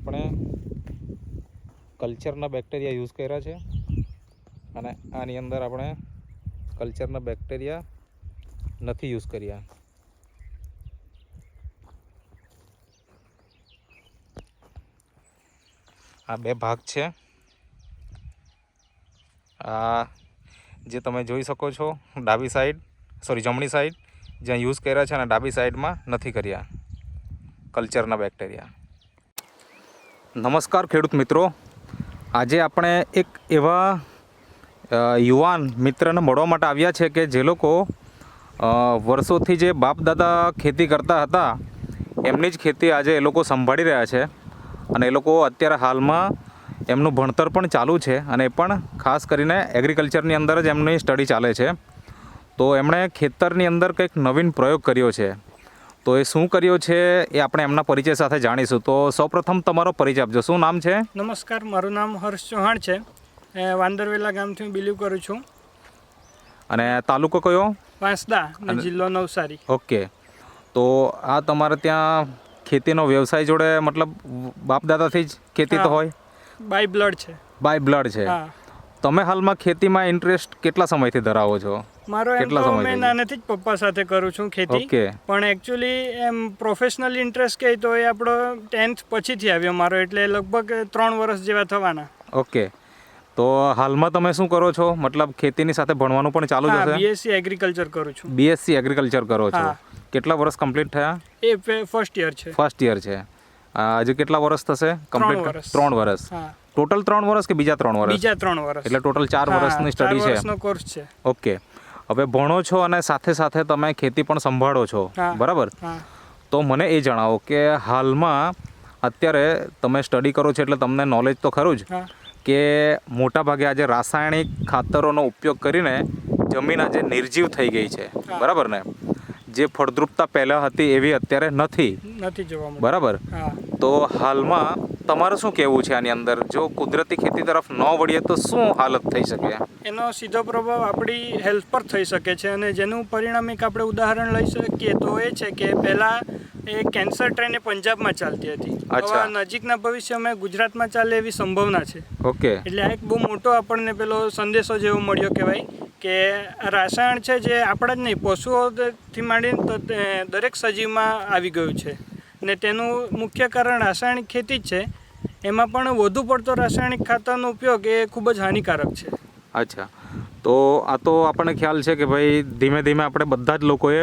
આપણે કલ્ચરના bacteria use કર્યા છે. અને આની અંદર આપણે કલ્ચરના બેક્ટેરિયા નથી યુઝ કર્યા. આ બે ભાગ છે. આ જે તમે જોઈ શકો છો, ડાબી સાઈડ સોરી જમણી સાઈડ, જ્યાં યુઝ કર્યા છે અને ડાબી સાઈડમાં નથી કર્યા કલ્ચરના બેક્ટેરિયા. નમસ્કાર ખેડૂત મિત્રો. આજે આપણે એક એવા યુવાન મિત્રને મળવા માટે આવ્યા છે કે જે લોકો વર્ષોથી જે બાપ દાદા ખેતી કરતા હતા, એમની જ ખેતી આજે એ લોકો સંભાળી રહ્યા છે. અને એ લોકો અત્યારે હાલમાં એમનું ભણતર પણ ચાલુ છે અને એ પણ ખાસ કરીને એગ્રીકલ્ચરની અંદર જ એમની સ્ટડી ચાલે છે. તો એમણે ખેતરની અંદર કંઈક નવીન પ્રયોગ કર્યો છે. તો એ શું કર્યો છે એ આપણે એમના પરિચય સાથે જાણીશું. તો સૌપ્રથમ તમારો પરિચય આપજો. શું નામ છે? નમસ્કાર મારું નામ હર્ષ ચૌહાણ છે. વાંદરવેલા ગામથી હું બિલીવ કરું છું. અને તાલુકો કયો? વાંસદા જિલ્લો નવસારી. ઓકે. તો આ તમારે ત્યાં ખેતીનો વ્યવસાય જોડે મતલબ બાપ દાદાથી જ ખેતી તો હોય? બાય બ્લડ છે. બાય બ્લડ છે. તમે હાલમાં ખેતીમાં ઇન્ટરેસ્ટ કેટલા સમયથી ધરાવો છો? મારો એમ તો મેં નાનેથી જ પપ્પા સાથે કરું છું ખેતી. પણ એકચ્યુઅલી એમ પ્રોફેશનલ ઇન્ટરેસ્ટ કહે તો એ આપણો ટેન્થ પછીથી આવ્યો મારો એટલે લગભગ ત્રણ વર્ષ જેવા થવાના. ઓકે. તો હાલમાં તમે શું કરો છો? મતલબ ખેતીની સાથે ભણવાનું પણ ચાલુ જ હશે? બીએસસી એગ્રીકલ્ચર કરું છું. બીએસસી એગ્રીકલ્ચર કરો છો. કેટલા વર્ષ કમ્પ્લીટ થયા? એ ફર્સ્ટ યર છે. ફર્સ્ટ યર છે. હજુ કેટલા વર્ષ થશે? કમ્પ્લીટ ત્રણ વર્ષ. ટોટલ ત્રણ વર્ષ કે બીજા ત્રણ વર્ષ? બીજા ત્રણ વર્ષ. એટલે ટોટલ ચાર વર્ષની સ્ટડી છે કોર્સ છે. ઓકે. હવે ભણો છો અને સાથે સાથે તમે ખેતી પણ સંભાળો છો. બરાબર? તો મને એ જણાવો કે હાલમાં અત્યારે તમે સ્ટડી કરો છો એટલે તમને નોલેજ તો ખરું જ કે કે મોટાભાગે આજે રાસાયણિક ખાતરોનો ઉપયોગ કરીને જમીન આજે નિર્જીવ થઈ ગઈ છે. બરાબર ને? જે ફળદ્રુપતા પહેલાં હતી એવી અત્યારે નથી. બરાબર? તો હાલમાં તમારું શું કહેવું છે આની અંદર? જો કુદરતી ખેતી તરફ ન વળીએ તો શું હાલત થઈ શકે? એનો સીધો પ્રભાવ આપણી હેલ્થ પર થઈ શકે છે અને જેનું પરિણામ એક આપણે ઉદાહરણ લઈ શકીએ તો એ છે કે પહેલાં એ કેન્સર ટ્રેન એ પંજાબમાં ચાલતી હતી. અચ્છા. હવે નજીકના ભવિષ્યમાં ગુજરાતમાં ચાલે એવી સંભાવના છે. ઓકે. એટલે આ એક બહુ મોટો આપણને પેલો સંદેશો જેવો મળ્યો કહેવાય કે રાસાયણ છે જે આપણા જ નહીં પશુઓથી માંડીને તો દરેક સજીવમાં આવી ગયું છે. ને તેનું મુખ્ય કારણ રાસાયણિક ખેતી જ છે. એમાં પણ વધુ પડતો રાસાયણિક ખાતરનો ઉપયોગ એ ખૂબ જ હાનિકારક છે. અચ્છા. તો આ તો આપણને ખ્યાલ છે કે ભાઈ ધીમે ધીમે આપણે બધા જ લોકોએ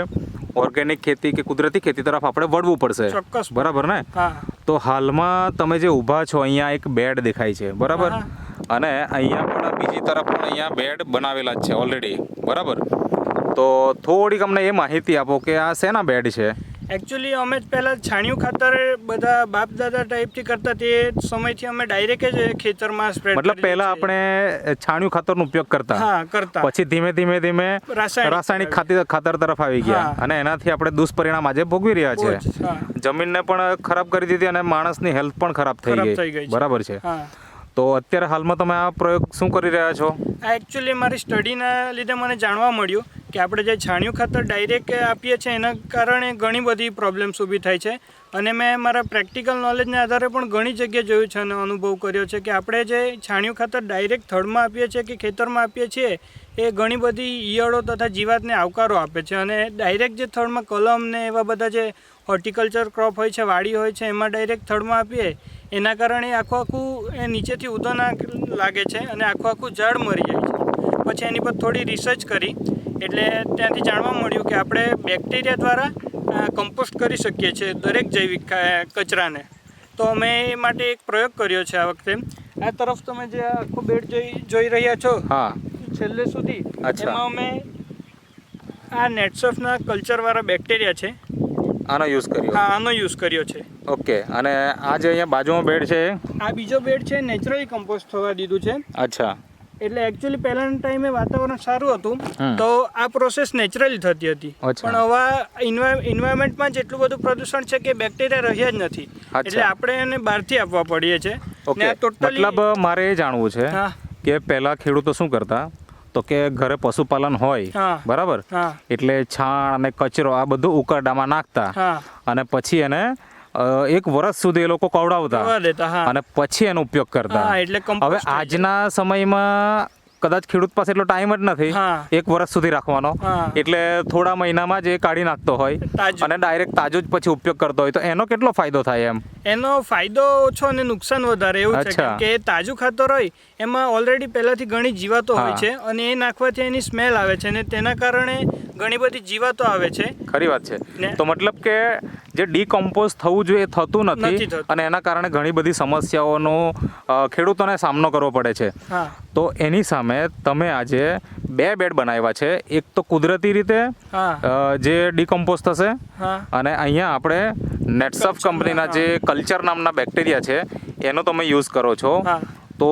ઓર્ગેનિક ખેતી કે કુદરતી ખેતી તરફ આપણે વળવું પડશે. ચોક્કસ. બરાબર ને? હા. તો હાલમાં તમે જે ઊભા છો અહીંયા એક બેડ દેખાય છે. બરાબર? અને અહીંયા પણ બીજી તરફ પણ અહીંયા બેડ બનાવેલા જ છે ઓલરેડી બરાબર? તો થોડીક અમને એ માહિતી આપો કે આ શેના બેડ છે? એકચ્યુઅલી અમે પહેલાં છાણિયું ખાતર બધા બાપ દાદા ટાઈપથી કરતા તે સમયથી અમે ડાયરેક્ટ જ ખેતરમાં સ્પ્રેડ મતલબ પહેલાં આપણે છાણિયું ખાતરનો ઉપયોગ કરતા. હા કરતા. પછી ધીમે ધીમે ધીમે રાસાયણિક ખાતર ખાતર તરફ આવી ગયા. અને એનાથી આપણે દુષ્પરિણામ આજે ભોગવી રહ્યા છે જમીનને પણ ખરાબ કરી દીધી અને માણસની હેલ્થ પણ ખરાબ થઈ ગઈ. થઈ ગઈ બરાબર છે. હા. તો અત્યારે હાલમાં તમે આ પ્રયોગ શું કરી રહ્યા છો? આ એકચ્યુઅલી મારી સ્ટડીના લીધે મને જાણવા મળ્યું કે આપણે જે છાણિયું ખાતર ડાયરેક્ટ આપીએ છીએ, એના કારણે ઘણી બધી પ્રોબ્લેમ્સ ઊભી થાય છે. અને મેં મારા પ્રેક્ટિકલ નોલેજના આધારે પણ ઘણી જગ્યાએ જોયું છે અને અનુભવ કર્યો છે કે આપણે જે છાણિયું ખાતર ડાયરેક્ટ થડમાં આપીએ છીએ કે ખેતરમાં આપીએ છીએ, એ ઘણી બધી ઈયળો તથા જીવાતને આવકારો આપે છે. અને ડાયરેક્ટ જે થડમાં કલમ ને એવા બધા જે હોર્ટિકલ્ચર ક્રોપ હોય છે, વાડી હોય છે, એમાં ડાયરેક્ટ થડમાં આપીએ એના કારણે આખું આખું એ નીચેથી ઉદો ના લાગે છે અને આખું આખું ઝાડ મરી જાય છે. પછી એની પર થોડી રિસર્ચ કરી એટલે ત્યાંથી જાણવા મળ્યું કે આપણે બેક્ટેરિયા દ્વારા કમ્પોસ્ટ કરી શકીએ છીએ દરેક જૈવિક કચરાને. તો અમે એ માટે એક પ્રયોગ કર્યો છે આ વખતે. આ તરફ તમે જે આખો બેડ જોઈ જોઈ રહ્યા છો હા. છેલ્લે સુધી. એમાં અમે આ નેટસોફના કલ્ચરવાળા બેક્ટેરિયા છે. આનો યુઝ કર્યો. હા આનો યુઝ કર્યો છે. ઓકે અને આ જે અહીંયા બાજુમાં બેડ છે આ બીજો બેડ છે નેચરલી કમ્પોસ્ટ થવા દીધું છે. અચ્છા. એટલે એકચ્યુઅલી પહેલાના ટાઈમે વાતાવરણ સારું હતું તો આ પ્રોસેસ નેચરલી થતી હતી. પણ હવે ઇન્વાયરમેન્ટમાં જેટલું બધું પ્રદૂષણ છે કે બેક્ટેરિયા રહ્યા જ નથી. એટલે આપણે એને બહારથી આપવા પડીએ છે મતલબ મારે એ જાણવું છે કે પહેલા ખેડૂતો શું કરતા? તો કે ઘરે પશુપાલન હોય બરાબર? એટલે છાણ અને કચરો આ બધું ઉકરડામાં નાખતા અને પછી એને એક વર્ષ સુધી એ લોકો કવડાવતા અને પછી એનો ઉપયોગ કરતા. એટલે હવે આજના સમયમાં કદાચ ખેડૂત પાસે એટલો ટાઈમ જ નથી. એક વર્ષ સુધી રાખવાનો. એટલે થોડા મહિનામાં જ એ કાઢી નાખતો હોય. અને ડાયરેક્ટ તાજો જ પછી ઉપયોગ કરતો હોય. તો એનો કેટલો ફાયદો થાય એમ? એનો ફાયદો ઓછો અને નુકસાન વધારે એવું છે. કે તાજું ખાતર હોય એમાં ઓલરેડી પહેલાંથી ઘણી જીવાતો હોય છે અને એ નાખવાથી એની સ્મેલ આવે છે અને તેના કારણે ઘણી બધી જીવાતો આવે છે. ખરી વાત છે. તો મતલબ કે જે ડીકમ્પોઝ થવું જોઈએ થતું નથી અને એના કારણે ઘણી બધી સમસ્યાઓનો ખેડૂતોને સામનો કરવો પડે છે. તો એની સામે તમે આજે બે બેડ બનાવ્યા છે. એક તો કુદરતી રીતે જે ડીકમ્પોઝ થશે અને અહીંયા આપણે નેટસફ કંપનીના જે કલ્ચર નામના બેક્ટેરિયા છે એનો તમે યુઝ કરો છો. તો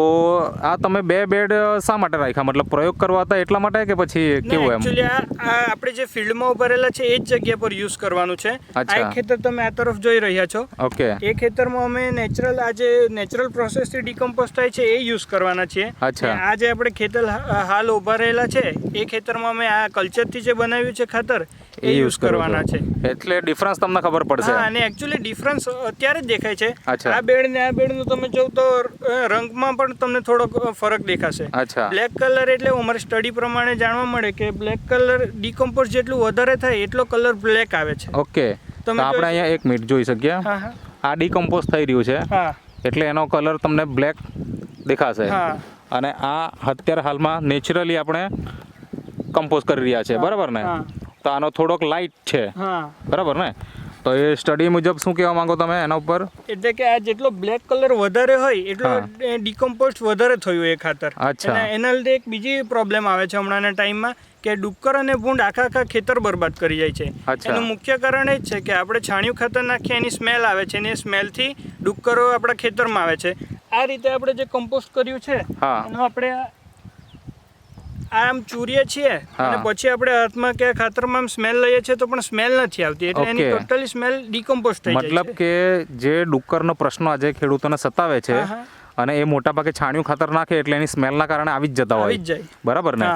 આ તમે બે બેડ શા માટે રાખ્યા? મતલબ પ્રયોગ કરવા હતા એટલા માટે કે પછી કેવું એમ? એકચ્યુઅલી આ આપણે જે ફિલ્ડમાં ઉભરેલા છે એ જ જગ્યા પર યુઝ કરવાનું છે. આ ખેતર તમે આ તરફ જોઈ રહ્યા છો. ઓકે. એ ખેતરમાં અમે નેચરલ આ જે નેચરલ પ્રોસેસથી ડિકમ્પોઝ થાય છે એ યુઝ કરવાના છીએ. અચ્છા. આ જે આપણે ખેતર હાલ ઊભા રહેલા છે એ ખેતરમાં અમે આ કલ્ચરથી જે બનાવ્યું છે ખાતર એ યુઝ કરવાના છે. એટલે ડિફરન્સ તમને ખબર પડશે. અને એકચ્યુઅલી ડિફરન્સ અત્યારે જ દેખાય છે. આ બેડ ને આ બેડનું તમે જોઉં તો અ, પણ તમને થોડોક ફરક દેખાશે. અચ્છા. બ્લેક કલર એટલે અમારી સ્ટડી પ્રમાણે જાણવા મળે કે બ્લેક કલર ડિકમ્પોઝ જેટલું વધારે થાય એટલો કલર બ્લેક આવે છે. ઓકે. તો તમે આપણે અહીંયા એક મિનિટ જોઈ શકીએ. આ ડીકમ્પોઝ થઈ રહ્યું છે. એટલે એનો કલર તમને બ્લેક દેખાશે. અને આ અત્યારે હાલમાં નેચરલી આપણે કમ્પોઝ કરી રહ્યા છે. બરાબર ને? તો આનો થોડોક લાઇટ છે. બરાબર ને? તો એ સ્ટડી મુજબ શું કહેવા માંગો તમે એના ઉપર એટલે કે આ જેટલો બ્લેક કલર વધારે હોય એટલો હા. ડિકમ્પોઝ વધારે થયું એ ખાતર અચ્છા. અને એના લીધે એક બીજી પ્રોબ્લેમ આવે છે હમણાંના ટાઈમમાં કે ડુક્કર અને ભૂંડ આખા આખા ખેતર બરબાદ કરી જાય છે એનું મુખ્ય કારણ એ જ છે કે આપણે છાણિયું ખાતર નાખીએ એની સ્મેલ આવે છે અને એ સ્મેલથી ડુક્કરો આપણા ખેતરમાં આવે છે આ રીતે આપણે જે કમ્પોસ્ટ કર્યું છે હા. આપણે આમ ચૂરીએ છીએ અને પછી આપણે હાથમાં કે ખાતરમાં સ્મેલ લઈએ છીએ તો પણ સ્મેલ નથી આવતી. એટલે એની ટોટલી સ્મેલ ડિકમ્પોઝ થઈ જાય મતલબ કે જે ડુક્કરનો પ્રશ્ન આજે ખેડૂતોને સતાવે છે. અને એ મોટા ભાગે છાણિયું ખાતર નાખે એટલે એની સ્મેલના કારણે આવી જ જતા હોય. બરાબર ને?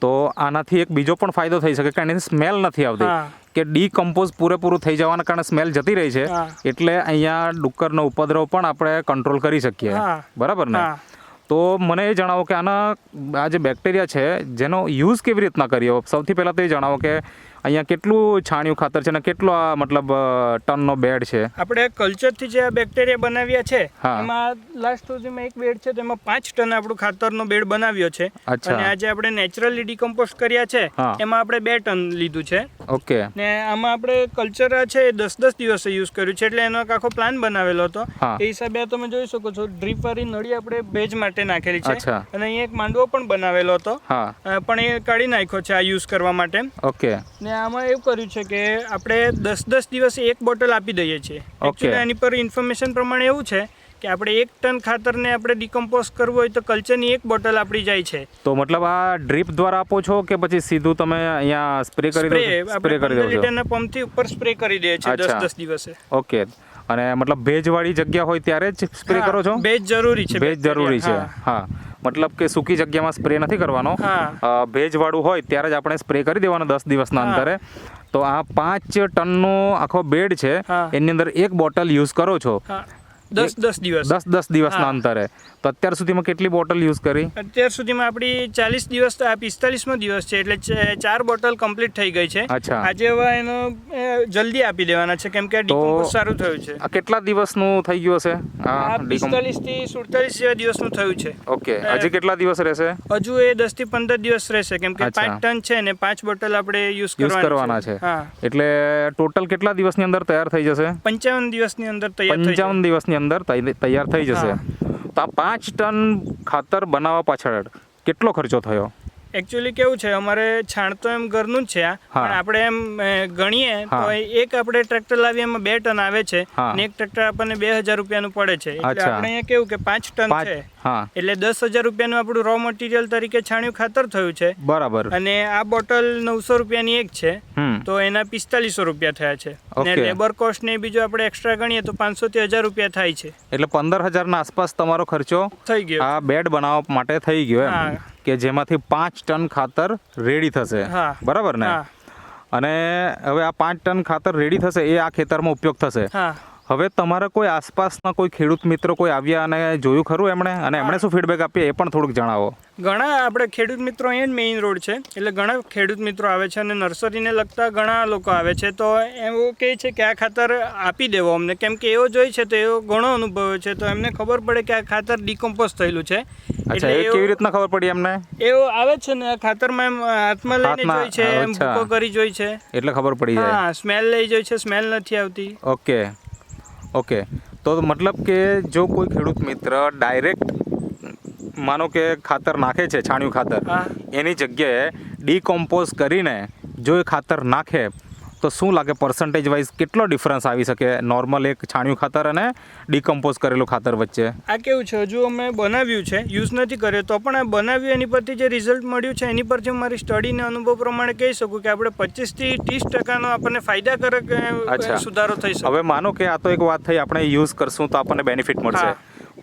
તો આનાથી એક બીજો પણ ફાયદો થઈ શકે કે એની સ્મેલ નથી આવતી. કે ડીકમ્પોઝ પૂરેપૂરું થઈ જવાના કારણે સ્મેલ જતી રહી છે. એટલે અહીંયા ડુક્કરનો ઉપદ્રવ પણ આપણે કંટ્રોલ કરી શકીએ. બરાબર ને. તો મને એ જણાવો કે આના આ જે બેક્ટેરિયા છે, જેનો યુઝ કેવી રીતના કર્યો સૌથી પહેલાં તો એ જણાવો કે અહીંયા કેટલું છાણિયું ખાતર છે અને કેટલો આ મતલબ ટનનો બેડ છે? આપણે કલ્ચરથી જે આ બેક્ટેરિયા બનાવ્યા છે એમાં લાસ્ટ સુધીમાં એક બેડ છે તેમાં પાંચ ટન આપણું ખાતરનો બેડ બનાવ્યો છે. અને આજે આપણે નેચરલી ડિકમ્પોઝ કર્યા છે એમાં આપણે બે ટન લીધું છે. ઓકે. ને આમાં આપણે કલ્ચર છે એ દસ દસ દિવસે યુઝ કર્યું છે એટલે એનો એક આખો પ્લાન બનાવેલો હતો. એ હિસાબે તમે જોઈ શકો છો ડ્રીપ વાળી નળી આપણે ભેજ માટે નાખેલી છે. અને અહીંયા એક માંડવો પણ બનાવેલો હતો. પણ એ કાઢી નાખ્યો છે આ યુઝ કરવા માટે. ઓકે. ને આમાં એવું કર્યું છે કે આપણે દસ દસ દિવસે એક બોટલ આપી દઈએ છીએ. એકચ્યુઅલી એની પર ઇન્ફોર્મેશન પ્રમાણે એવું છે કે આપણે એક ટન ખાતરને આપણે ડિકમ્પોઝ કરવું હોય તો કલ્ચરની એક બોટલ આપણી જાય છે. તો મતલબ આ ડ્રીપ દ્વારા આપો છો કે પછી સીધું તમે અહીંયા સ્પ્રે કરી દો સ્પ્રે કરી દો છો? લીટરના પંપથી ઉપર સ્પ્રે કરી દઈએ છીએ દસ. દસ દિવસે. ઓકે અને મતલબ ભેજવાળી જગ્યા હોય ત્યારે જ સ્પ્રે કરો છો? ભેજ જરૂરી છે ભેજ જરૂરી છે. હા. મતલબ કે સૂકી જગ્યામાં સ્પ્રે નથી કરવાનો. ભેજવાળું હોય ત્યારે જ આપણે સ્પ્રે કરી દેવાનો દસ દિવસના અંતરે. તો આ પાંચ ટનનો આખો બેડ છે. એની અંદર એક બોટલ યુઝ કરો છો. દસ દસ દિવસ. દસ દસ દિવસના અંતરે. તો અત્યાર સુધીમાં કેટલી બોટલ યુઝ કરી? અત્યાર સુધીમાં આપણી ચાલીસ દિવસ આ પિસ્તાલીસમો દિવસ છે એટલે ચાર બોટલ કમ્પ્લીટ થઈ ગઈ છે. આજે હવે એનો જલ્દી આપી દેવાના છે કેમ કે ડિકમ્પોઝ સારું થયું છે. કેટલા દિવસનું થઈ ગયું હશે? આ પિસ્તાલીસથી સુડતાલીસ જેવા દિવસનું થયું છે. ઓકે. હજી કેટલા દિવસ રહેશે? હજુ એ દસથી પંદર દિવસ રહેશે કેમ કે પાંચ ટન છે ને પાંચ બોટલ આપણે યુઝ યુઝ કરવાના છે. એટલે ટોટલ કેટલા દિવસની અંદર તૈયાર થઈ જશે? પંચાવન દિવસની અંદર તૈયાર પંચાવન દિવસની અંદર તૈયાર થઈ જશે. તો આ પાંચ ટન ખાતર બનાવવા પાછળ કેટલો ખર્ચો થયો? એકચ્યુઅલી કેવું છે અમારે છાણ તો એમ ઘરનું જ છે આ પણ આપણે એમ ગણીએ તો એક આપણે ટ્રેક્ટર લાવીએ એમાં બે ટન આવે છે. અને એક ટ્રેક્ટર આપણને બે હજાર રૂપિયાનું પડે છે. એટલે આપણે અહીંયા કેવું કે પાંચ ટન છે. એટલે દસ હજાર રૂપિયાનું આપણું રો મટીરિયલ તરીકે છાણિયું ખાતર થયું છે. બરાબર. અને આ બોટલ નવસો રૂપિયાની એક છે. તો એના પિસ્તાલીસો રૂપિયા થયા છે. અને લેબર કોસ્ટ ને બીજું આપણે એક્સ્ટ્રા ગણીએ તો પાંચસો થી હજાર રૂપિયા થાય છે. એટલે પંદર હજારના આસપાસ તમારો ખર્ચો થઈ ગયો. આ બેડ બનાવવા માટે થઈ ગયો. કે જેમાંથી પાંચ ટન ખાતર રેડી થશે. બરાબર ને? અને હવે આ પાંચ ટન ખાતર રેડી થશે એ આ ખેતરમાં ઉપયોગ થશે. હા. હવે તમારા કોઈ આસપાસના કોઈ ખેડૂત મિત્રો કોઈ આવ્યા અને જોયું ખરું એમણે? અને એમણે શું ફીડબેક આપીએ એ પણ થોડુંક જણાવો. ઘણા આપણે ખેડૂત મિત્રો અહીંયા જ મેઇન રોડ છે. એટલે ઘણા ખેડૂત મિત્રો આવે છે અને નર્સરીને લગતા ઘણા લોકો આવે છે. તો એવું કહે છે કે આ ખાતર આપી દેવો અમને. કેમ કે એવો જોઈ છે તો એવો ઘણો અનુભવ છે. તો એમને ખબર પડે કે આ ખાતર ડિકમ્પોઝ થયેલું છે. અચ્છા એ કેવી રીતના ખબર પડી એમને? એવો આવે છે ને ખાતરમાં એમ હાથમાં લઈને જોઈ છે એમ ભૂકો કરી જોઈ છે. એટલે ખબર પડી જાય. હા સ્મેલ લઈ જોઈ છે સ્મેલ નથી આવતી. ઓકે. ઓકે. તો મતલબ કે જો કોઈ ખેડૂત મિત્ર ડાયરેક્ટ માનો કે ખાતર નાખે છે છાણિયું ખાતર એની જગ્યાએ ડીકોમ્પોઝ કરીને જો એ ખાતર નાખે તો શું લાગે પર્સન્ટેજ વાઇઝ કેટલો ડિફરન્સ આવી શકે? નોર્મલ એક છાણિયું ખાતર અને ડીકમ્પોઝ કરેલું ખાતર વચ્ચે. આ કેવું છે? હજુ અમે બનાવ્યું છે યુઝ નથી કર્યો તો પણ આ બનાવ્યું એની પરથી જે રિઝલ્ટ મળ્યું છે એની પરથી હું મારી સ્ટડીને અનુભવ પ્રમાણે કહી શકું કે આપણે પચીસથી ત્રીસ ટકાનો આપણને ફાયદાકારક સુધારો થઈ શકે. હવે માનો કે આ તો એક વાત થઈ આપણે યુઝ કરશું તો આપણને બેનિફિટ મળશે.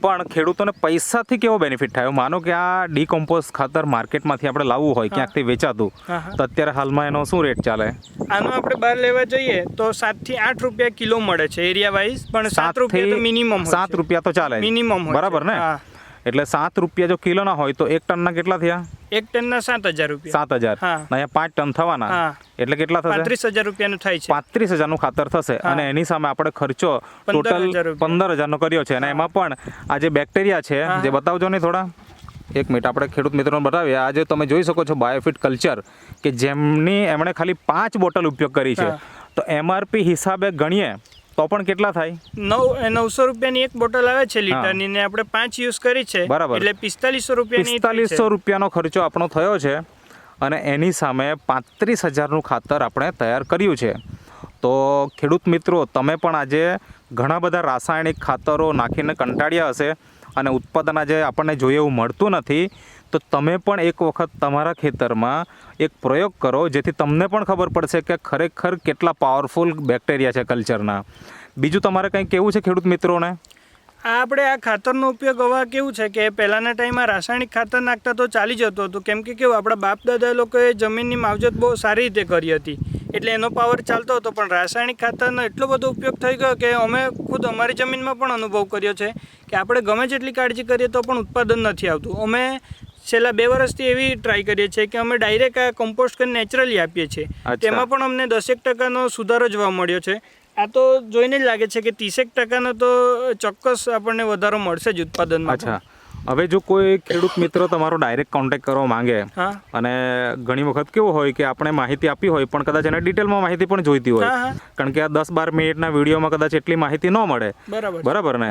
પણ ખેડૂતોને પૈસાથી કેવો બેનિફિટ થાય? માનો કે આ ડીકોમ્પોઝ ખાતર માર્કેટમાંથી આપણે લાવવું હોય ક્યાંકથી વેચાતું. તો અત્યારે હાલમાં એનો શું રેટ ચાલે? આનો આપણે બહાર લેવા જઈએ તો સાતથી આઠ રૂપિયા કિલો મળે છે એરિયા વાઇઝ પણ સાત રૂપિયા તો મિનિમમ સાત રૂપિયા તો ચાલે મિનિમમ બરાબર ને. એટલે સાત રૂપિયા જો કિલોના હોય તો એક ટનના કેટલા થયા? એક ટનના સાત હજાર રૂપિયા. સાત હજાર. અહીંયા પાંચ ટન થવાના. એટલે કેટલા થશે? પાંત્રીસ હજાર રૂપિયાનું થાય છે. પાંત્રીસ હજારનું ખાતર થશે. અને એની સામે આપણે ખર્ચો પંદર ટોટલ. પંદર હજારનો કર્યો છે. અને એમાં પણ આ જે બેક્ટેરિયા છે જે બતાવજો ને થોડા. એક મિનિટ આપણે ખેડૂત મિત્રોને બતાવીએ. આજે તમે જોઈ શકો છો બાયોફિટ કલ્ચર કે જેમની એમણે ખાલી પાંચ બોટલ ઉપયોગ કરી છે. તો એમઆરપી હિસાબે ગણીએ તો પણ કેટલા થાય? નવ નવસો રૂપિયાની એક બોટલ આવે છે લીટરની ને આપણે પાંચ યુઝ કરી છે. બરાબર. એટલે પિસ્તાલીસો રૂપિયાની થઈ પિસ્તાલીસો રૂપિયાનો ખર્ચો આપણો થયો છે અને એની સામે પાંત્રીસ હજારનું ખાતર આપણે તૈયાર કર્યું છે. તો ખેડૂત મિત્રો તમે પણ આજે ઘણા બધા રાસાયણિક ખાતરો નાખીને કંટાળ્યા હશે અને ઉત્પાદન આજે આપણને જોઈએ એવું મળતું નથી. તો તમે પણ એક વખત તમારા ખેતરમાં એક પ્રયોગ કરો, જેથી તમને પણ ખબર પડશે કે ખરેખર કેટલા પાવરફુલ બેક્ટેરિયા છે કલ્ચરના બીજું તમારે કંઈ કેવું છે ખેડૂત મિત્રોને? આપણે આ ખાતરનો ઉપયોગ હવે કેવું છે કે પહેલાંના ટાઈમમાં રાસાયણિક ખાતર નાખતા તો ચાલી જતું હતું. કેમ કે કેવું, આપણા બાપ દાદા લોકોએ જમીનની માવજત બહુ સારી રીતે કરી હતી. એટલે એનો પાવર ચાલતો હતો, પણ રાસાયણિક ખાતરનો એટલો બધો ઉપયોગ થઈ ગયો કે અમે ખુદ અમારી જમીનમાં પણ અનુભવ કર્યો છે કે આપણે ગમે જેટલી કાળજી કરીએ તો પણ ઉત્પાદન નથી આવતું. અમે છેલ્લા બે વર્ષથી એવી ટ્રાય કરીએ છીએ કે અમે ડાયરેક્ટ આ કમ્પોસ્ટ કરીને નેચરલી આપીએ છીએ. તેમાં પણ અમને દસેક ટકાનો સુધારો જોવા મળ્યો છે. આ તો જોઈને જ લાગે છે કે ત્રીસેક ટકાનો તો ચોક્કસ આપણને વધારો મળશે જ ઉત્પાદનમાં. અચ્છા. હવે જો કોઈ ખેડૂત મિત્ર તમારો ડાયરેક્ટ કોન્ટેક્ટ કરવા માંગે અને ઘણી વખત કેવું હોય કે આપણે માહિતી આપી હોય પણ કદાચ એને ડિટેલમાં માહિતી પણ જોઈતી હોય. કારણ કે આ દસ બાર મિનિટના વિડીયોમાં કદાચ એટલી માહિતી ન મળે. બરાબર. ને.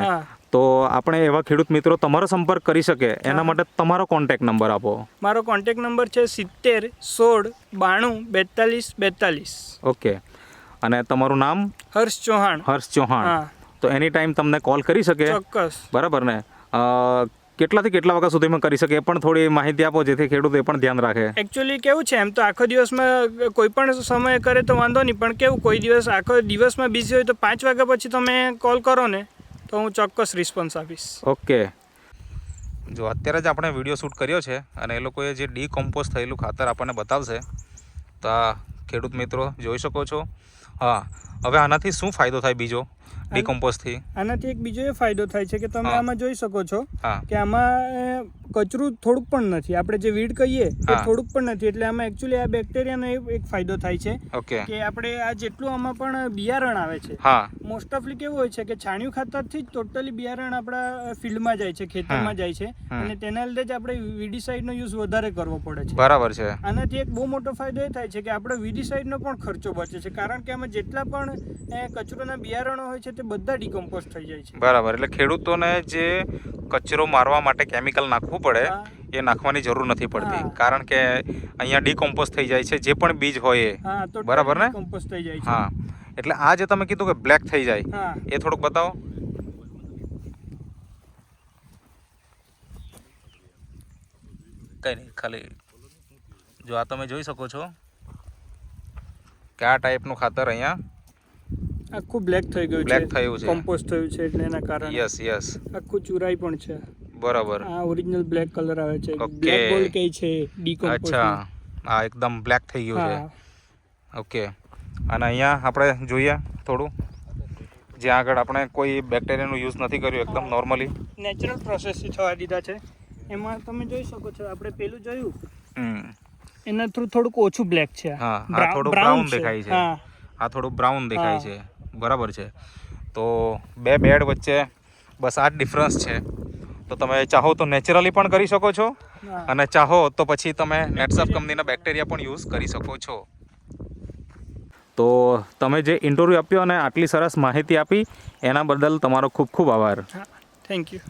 તો આપણે એવા ખેડૂત મિત્રો તમારો સંપર્ક કરી શકે એના માટે તમારો કોન્ટેક્ટ નંબર આપો. મારો કોન્ટેક નંબર છે સિત્તેર સોળ બાણું બેતાલીસ બેતાલીસ. ઓકે. અને તમારું નામ? હર્ષ ચૌહાણ. હર્ષ ચૌહાણ. તો એની ટાઈમ તમને કોલ કરી શકે ચોક્કસ. બરાબર ને? કેટલાથી કેટલા વાગ્યા સુધીમાં કરી શકે એ પણ થોડી માહિતી આપો જેથી ખેડૂત એ પણ ધ્યાન રાખે. એકચ્યુઅલી કેવું છે એમ તો આખો દિવસમાં કોઈ પણ સમયે કરે તો વાંધો નહીં પણ કેવું કોઈ દિવસ આખો દિવસમાં બિઝી હોય તો પાંચ વાગ્યા પછી તમે કોલ કરો ને તો હું ચોક્કસ રિસ્પોન્સ આપીશ. ઓકે. જો અત્યારે જ આપણે વીડિયો શૂટ કર્યો છે અને એ લોકોએ જે ડીકોમ્પોઝ થયેલું ખાતર આપણને બતાવશે તો આ ખેડૂત મિત્રો જોઈ શકો છો. હા. હવે આનાથી શું ફાયદો થાય બીજો? ડિકમ્પોઝથી આનાથી એક બીજો એ ફાયદો થાય છે કે તમે આમાં જોઈ શકો છો કે આમાં કચરું થોડુંક પણ નથી. આપણે જે વીડ કહીએ એ થોડુંક પણ નથી. એટલે આમાં એકચ્યુઅલી આ બેક્ટેરિયાનો એક ફાયદો થાય છે કે આપણે આ જેટલું આમાં પણ બિયારણ આવે છે. મોસ્ટ ઓફલી કેવું હોય છે કે છાણિયું ખાતરથી જ ટોટલી બિયારણ આપણા ફિલ્ડમાં જાય છે ખેતરમાં જાય છે. અને તેના લીધે જ આપણે વીડીસાઇડનો યુઝ વધારે કરવો પડે છે. બરાબર છે. આનાથી એક બહુ મોટો ફાયદો એ થાય છે કે આપણે વીડીસાઇડનો પણ ખર્ચો બચે છે. કારણ કે આમાં જેટલા પણ કચરોના બિયારણો હોય છે તે બધા ડિકમ્પોઝ થઈ જાય છે. બરાબર એટલે ખેડૂતોને જે કચરો મારવા માટે કેમિકલ નાખવું પડે એ નાખવાની જરૂર નથી પડતી. કારણ કે અહીંયા ડીકોમ્પોઝ થઈ જાય છે જે પણ બીજ હોય એ. બરાબર ને? કમ્પોઝ થઈ જાય છે. હા. એટલે આ જે તમે કીધું કે બ્લેક થઈ જાય એ થોડુંક બતાવો. કઈ નહીં ખાલી જો આ તમે જોઈ શકો છો. કે આ ટાઈપનું ખાતર અહીંયા આખું બ્લેક થઈ ગયું બ્લેક થયું છે. કમ્પોઝ થયું છે એટલે એના કારણે. યસ યસ આખું ચુરાઈ પણ છે. બરાબર. આ ઓરિજિનલ બ્લેક કલર આવે છે. ઓકે બ્લેક ગોલ્ડ કહે છે ડીકમ્પોઝ અચ્છા. આ એકદમ બ્લેક થઈ ગયું છે. ઓકે અને અહીંયા આપણે જોઈએ થોડું. જ્યાં આગળ આપણે કોઈ બેક્ટેરિયાનો યુઝ નથી કર્યો એકદમ નોર્મલી નેચરલ પ્રોસેસથી થવા દીધા છે. એમાં તમે જોઈ શકો છો આપણે પેલું જોયું? એના થ્રુ થોડુંક ઓછું બ્લેક છે. હા આ થોડું બ્રાઉન દેખાય છે. આ થોડું બ્રાઉન દેખાય છે. બરાબર છે. તો બે બેડ વચ્ચે બસ આ જ ડિફરન્સ છે. તો તમે ચાહો તો નેચરલી પણ કરી શકો છો અને ચાહો તો પછી તમે નેટસફ કંપનીના બેક્ટેરિયા પણ યુઝ કરી શકો છો. તો તમે જે ઇન્ટરવ્યૂ આપ્યો અને આટલી સરસ માહિતી આપી એના બદલ તમારો ખૂબ ખૂબ આભાર. Thank you